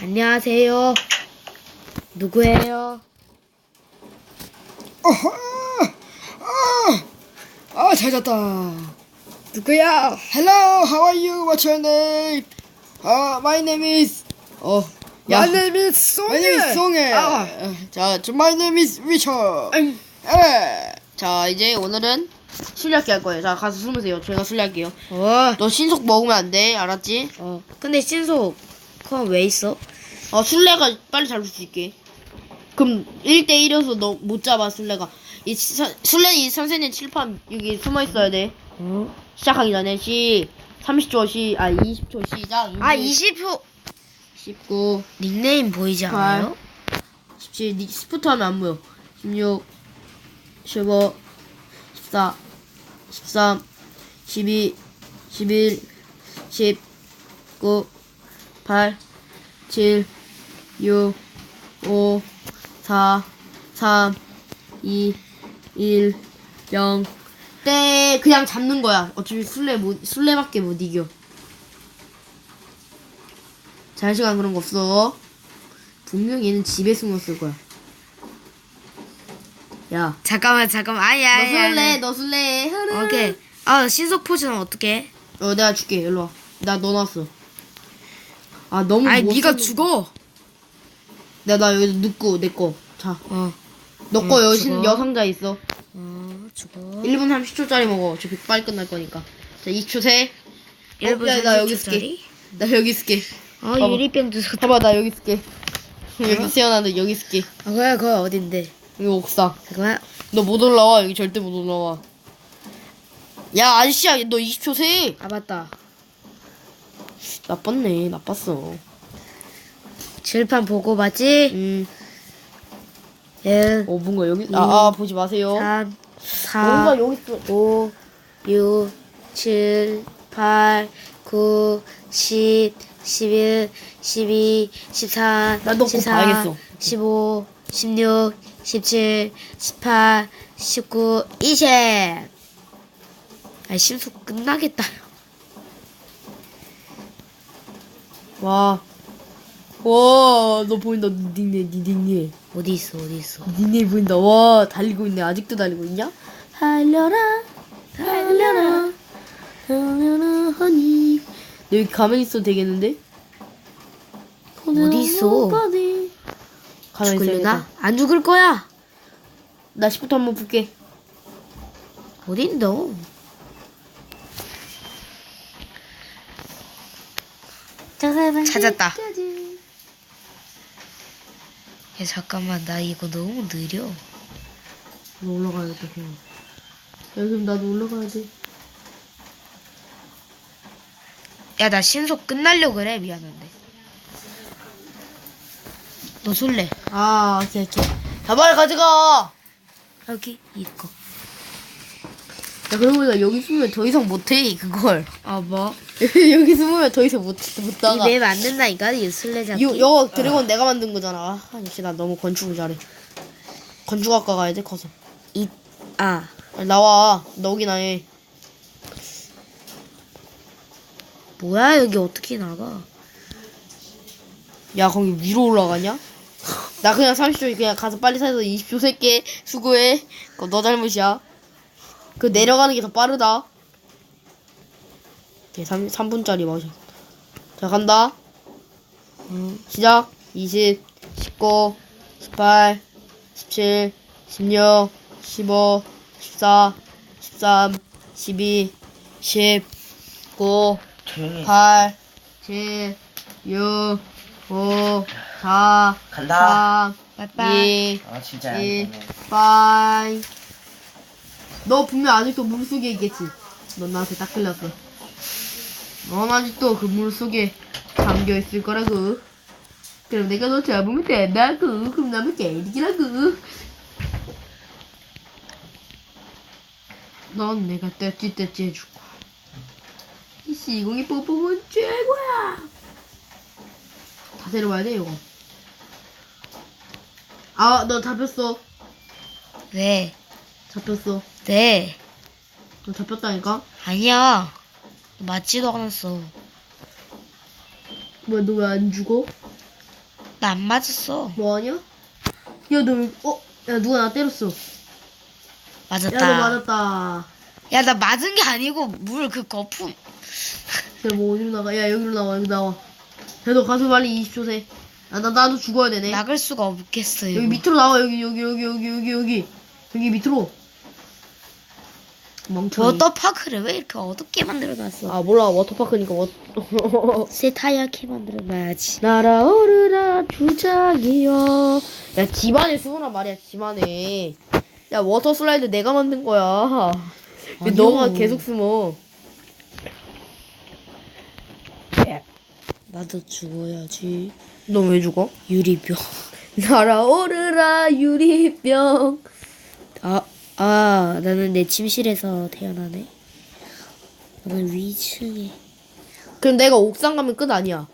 안녕하세요. 누구예요? 아, 잘 잤다. 누구야? Hello, how are you? What's your name? Uh, my name is. 어, 야. My name is My name is 송해. 아. 자, 저 my name is Richard. 음. 예. 자, 이제 오늘은 술래잡기 할 거예요. 자, 가서 숨으세요. 제가 술래할게요. 어. 너 신속 먹으면 안 돼. 알았지? 어. 근데 신속 그건 왜 있어? 어, 술래가 빨리 잡을 수 있게. 그럼 1대1이어서 너 못 잡아, 술래가. 이 사- 술래는 이 선생님 칠판 여기 숨어 있어야 돼. 어? 시작하기 전에 시 30초 시, 아 20초 시작. 아 20초 19, 닉네임 보이지 않아요? 17, 니 스푸트 하면 안 보여. 16, 15, 14, 13, 12, 11, 10, 9, 8, 7, 6, 5, 4, 3, 2, 1, 0. 때 그냥 잡는 거야. 어차피 술래 못 술래밖에 못 이겨. 잘 시간 그런 거 없어. 분명 얘는 집에 숨었을 거야. 야, 잠깐만 잠깐만 아니야 너 술래. 너 술래. 흐르. 오케이 아 신속 포즈는 어떻게 어, 내가 줄게. 일로 와. 나 넣어놨어. 아, 너무 아니 못 네가 쓰는- 죽어 내가 나 여기 넣고 내 거. 자, 어, 너 응, 거 여신 죽어. 여상자 있어. 어 죽어 1분 30초짜리 먹어. 어차피 빨리 끝날 거니까. 자, 2초 세. 1분 야, 나 여기 30초짜리? 나 여기 있을게. 어 봐봐. 유리병 주소 봐봐, 나 여기 있을게. 여기 세어나는데 여기 있을게. 아 그래 그거 어딘데 여기 옥상. 잠깐만 너 못 올라와. 여기 절대 못 올라와. 야, 아저씨야, 너 20초 세. 아 맞다 나빴네. 나빴어. 질판 보고 맞지? 음, 1 어, 뭔가 여기, 이, 아, 아, 보지 마세요. 3 뭔가 4 여기 있어. 5 6 7 8 9 10 11 12 13 나너곧 14 봐야겠어. 15 16 17 18 19 20 아이 심수 끝나겠다 와. 와, 너 보인다. 닉네, 니 닉네. 어디 있어 어디 있어 닉네 보인다. 와, 달리고 있네. 아직도 달리고 있냐? 달려라, 달려라, 달려라. 너 여기 가만히 있어도 되겠는데? 어디 있어? 가만히 죽을래나? 있어야겠다. 안 죽을 거야 나 10부터 한번 볼게. 어딘 너 찾았다. 야 잠깐만 나 이거 너무 느려 너 올라가야겠다, 그냥. 야, 그럼 나도 올라가야 돼. 야나 신속 끝날려 그래 미안한데 너 술래 아, 오케이, 오케이. 자, 빨리 가져가! 여기 이거 야, 그러고 보니까 여기 숨으면 더 이상 못해, 그걸. 아 뭐? 여기 숨으면 더 이상 못, 못 나가. 이맵 만든다니까 이 술래 잡기 요, 요 드래곤 내가 만든 거잖아. 아, 역시 나 너무 건축을 잘해. 건축학과 가야 돼, 커서. 아 빨리 나와. 너기나 해. 뭐야 여기 어떻게 나가 야, 거기 위로 올라가냐? 나 그냥 30초 그냥 가서 빨리 사서 20초 셀게. 수고해. 그거 너 잘못이야. 그 내려가는 게 더 빠르다. 오케이, 3, 3분짜리 마셔. 자, 간다. 응. 시작. 20, 19, 18, 17, 16, 15, 14, 13, 12, 10, 9, 8, 7, 6, 5, 4, 간다. 3, 빠이빠이 2, 아 진짜 안 1, 되네. 빠이. 너 분명 아직도 물속에 있겠지? 넌 나한테 딱 걸렸어. 넌 아직도 그 물속에 잠겨 있을 거라고. 그럼 내가 너 잡으면 된다고. 그럼 나면 개이기라고. 넌 내가 떼찌떼찌 해줄 거야. 이 시공이 뽀뽀은 최고야. 다 데려와야 돼, 이거. 아, 너 잡혔어. 왜? 잡혔어. 네 너 잡혔다니까? 아니야 맞지도 않았어 왜너왜 안 죽어? 나 안 맞았어. 뭐하냐? 야, 너, 어? 야, 누가 나 때렸어. 야, 맞았다. 너 맞았다. 야, 나 맞은 게 아니고 물 그 거품. 야, 뭐 어디로 나가? 야, 여기로 나와, 여기 나와. 야, 너 가서 빨리 20초 세. 아, 나, 나도 죽어야 되네. 나갈 수가 없겠어요. 여기 밑으로 나와, 여기, 여기, 여기, 여기, 여기, 여기. 여기 밑으로. 멍청이. 워터파크를 왜 이렇게 어둡게 만들어놨어? 아, 몰라. 워터파크니까 워 세타얗게 만들어놔야지. 날아오르라 주작이여. 야, 집안에 숨으란 말이야, 집안에. 야, 워터 슬라이드 내가 만든 거야. 왜 아니요. 너가 계속 숨어? 나도 죽어야지. 너 왜 죽어? 유리병. 날아오르라 유리병. 아, 아, 나는 내 침실에서 태어나네. 나는 위층에. 그럼 내가 옥상 가면 끝 아니야.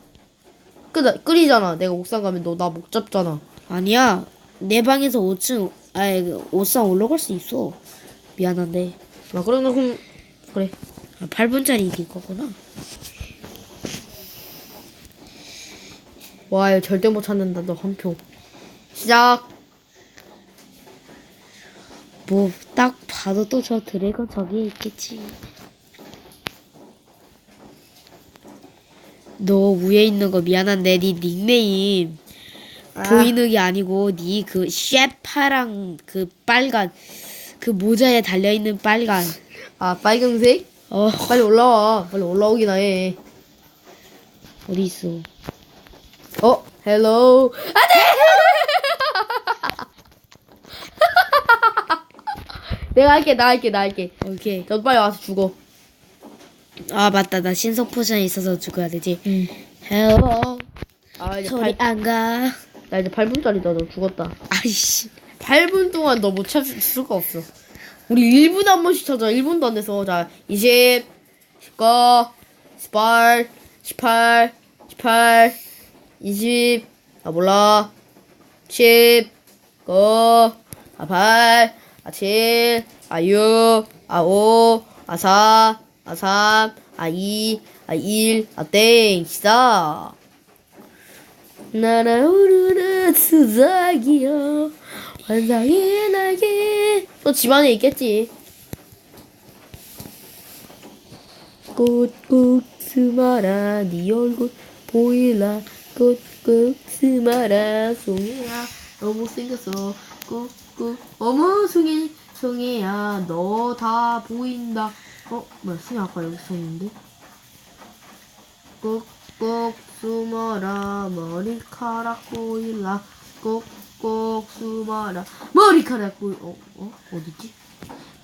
끝, 끝이잖아. 내가 옥상 가면 너 나 못 잡잖아. 아니야. 내 방에서 5층, 아니, 그 옥상 올라갈 수 있어. 미안한데. 아, 나 그럼, 그래. 아, 8분짜리 이긴 거구나. 와, 이거 절대 못 찾는다. 너 한 표. 시작. 뭐, 딱 봐도 또 저 드래곤 저기에 있겠지. 너 위에 있는 거 미안한데, 네 닉네임. 아. 보이는 게 아니고, 네그 셰파랑 그 빨간, 그 모자에 달려 있는 빨간. 아, 빨강색? 어, 빨리 올라와. 빨리 올라오기나 해. 어디 있어? 어, 헬로. 내가 할게, 나 할게, 나 할게. 오케이. 너 빨리 와서 죽어. 아, 맞다. 나 신속 포션이 있어서 죽어야 되지. 응. 헬로. 아, 이제 소리 8, 안 가. 나 이제 8분짜리다. 너 죽었다. 아이씨. 8분 동안 너 못 찾을 수가 없어. 우리 1분에 한 번씩 찾아. 1분도 안 돼서. 자, 20, 19, 18, 18, 18, 20, 아, 몰라. 10, 9, 아, 8, 아 7, 아 6, 아 5, 아 4, 아 3, 아 2, 아 1, 아 땡, 시작! 날아오르는 수작이여 환상의 날개. 또 집안에 있겠지. 꽃꼭 스마라 네 얼굴 보일라. 꽃꼭 스마라 송이야. 너무 생겼어. 꽃 19 어머 승희. 승희야 너 다 보인다. 어 뭐야 승희 아까 여기 있었는데? 꼭꼭 숨어라 머리카락 보일라. 꼭꼭 숨어라. 머리카락 보일 어, 어? 어디지?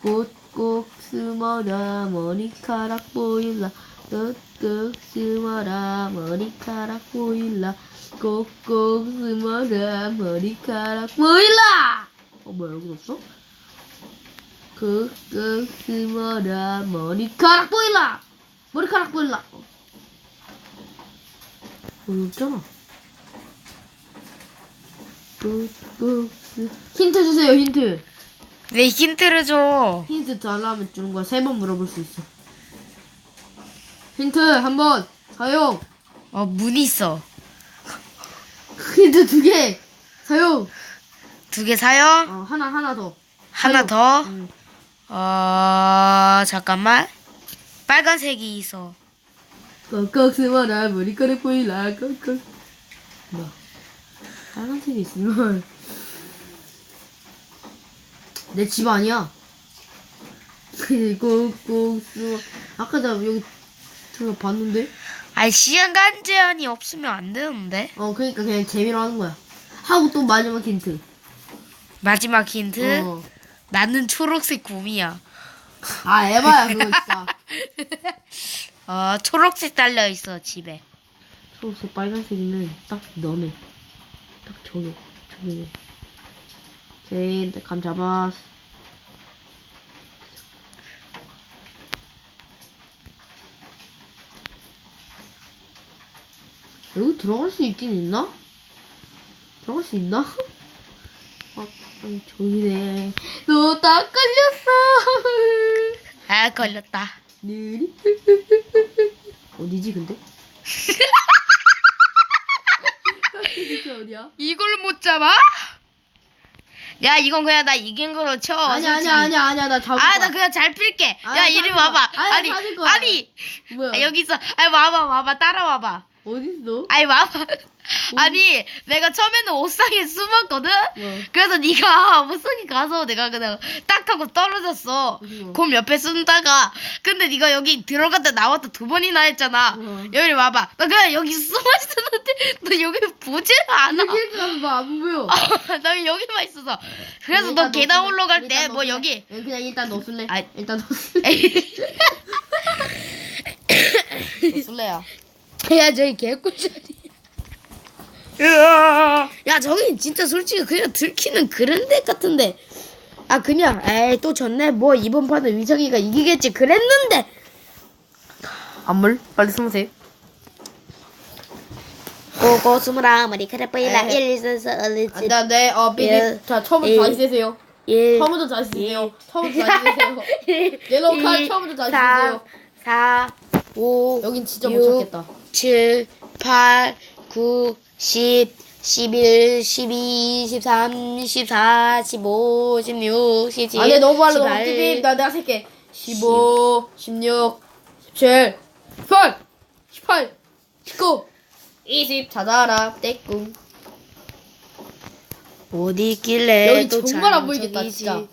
꼭꼭 숨어라 머리카락 보일라. 꼭꼭 숨어라 머리카락 보일라. 꼭꼭 숨어라 머리카락 보일라! 어 뭐야 여기 없어? 꾹꾹 숨어라 머리카락 보일라 머리카락 보일라 어. 여기 없잖아. 꾹꾹 쓰- 힌트 주세요 힌트. 왜 힌트를 줘? 힌트 달라면 주는 거야. 세 번 물어볼 수 있어. 힌트 한 번 사용. 어, 문 있어. 힌트 두 개 사용. 두 개 사요? 어 하나 하나 더. 하나 더? 응. 어, 잠깐만. 빨간색이 있어. 꺽꺽 숨어라 머리카락 보일라 꺽꺽. 뭐 빨간색이 있으면 내 집 아니야. 꾹꾹 숨어. 아까 나 여기 들어 봤는데. 아니, 시간 제한이 없으면 안 되는데? 어, 그러니까 그냥 재미로 하는 거야. 하고 또 마지막 힌트. 마지막 힌트. 어. 나는 초록색 곰이야. 아, 에바야, 그거 진짜. 어, 초록색 달려 있어, 집에. 초록색 빨간색이면 딱 너네. 딱 저기, 저기. 제일 감 잡았어. 여기 들어갈 수 있긴 있나? 들어갈 수 있나? 아, 아니, 저기네. 너딱 걸렸어! 아, 걸렸다. 느리 어디지 근데? 대체 어디야? 이걸 못 잡아? 야 이건 그냥 나 이긴 거로 쳐. 아니. 아니 아니 아니야 나 잡을 아, 거야. 나 그냥 잘 필게. 아니, 야, 이리 찾을 거야. 와봐. 아니, 아니, 거야. 아니, 뭐야? 아, 여기 있어. 아니, 와봐, 와봐. 따라와봐. 어디 있어? 아니, 와봐. 아니, 내가 처음에는 옷상에 숨었거든? 뭐? 그래서 네가 옷상에 가서 내가 그냥 딱 하고 떨어졌어. 곰 옆에 숨다가. 근데 네가 여기 들어갔다 나왔다 두 번이나 했잖아. 어. 여기 와봐. 나 그냥 여기 숨어 있었는데 너 여기 보질 않아. 여기 가서 봐안 보여. 나 여기만 있어서. 그래서 너너 계단? 올라갈 때너 뭐? 여기 예, 그냥 일단 너 쓸래? 아이. 일단? 너 쓸래야. 야 저기 개꿀자리 야 저기 진짜 솔직히 그냥 들키는 그런 데 같은데 아 그냥 에이 또 졌네 뭐 이번 판은 위성이가 이기겠지 그랬는데 안물 빨리 숨으세요. 고고 스물아 머리카락 보이라 에이. 일선서 얼리지 안돼 안돼 어 삐삐 일, 자 처음부터 일, 다시 세세요. 일 처음부터 다시 세세요. 처음부터 다시 세세요. 옐로우 카드 처음부터 다시 세세요. 4 5 여긴 진짜 육, 못 찾겠다. 7 8 9 10 11 12 13 14 15 16 17 아니 너무 빨라 너무 18. 삐삐 나 내가 셀게. 15 16 17 18 18 19 20 찾아라 떼꿍 어디 있길래 여기 또 정말 안 보이겠다? 진짜.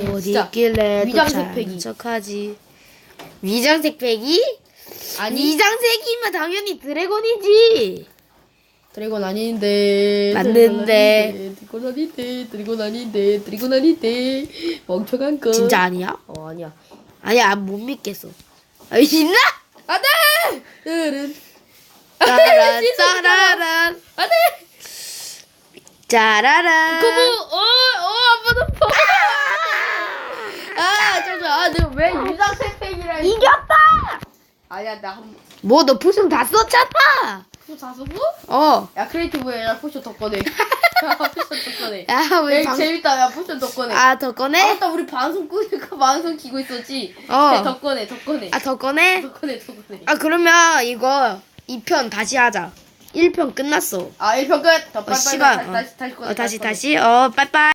어디 진짜 있길래 또 위장색 잘난 팩이. 척하지? 위장색 팩이? 아니 위장색이면 당연히 드래곤이지. 드래곤 아닌데 맞는데. 드래곤 아닌데 드래곤 아닌데 드래곤 아닌데 멍청한 거 진짜 아니야? 어 아니야 아니야 못 믿겠어. 아, 있나? 안돼 으른 진짜 짜라란 안돼 짜라란. 그거 어어 아빠도 아 잠깐 아 내가 왜 유장색 팩이라 했지? 이겼다. 아니야 나 한 뭐 너 포션 다 썼잖아. 포 자수부? 어. 야 크리에이티브에 야 포션 더 꺼내 야 포션 더 꺼내 야 방... 재밌다 야 포션 더 꺼내 아 더 꺼내? 아따 우리 방송 끄니까 방송 키고 있었지 어. 야, 더 꺼내 더 꺼내 아 더 꺼내? 더 꺼내 더 꺼내 아 그러면 이거 2편 다시 하자. 1편 끝났어. 아 1편 끝. 더 어, 빨리 시간. 다시 다시 다시 꺼내. 어, 다시. 다시. 어, 빠이빠이.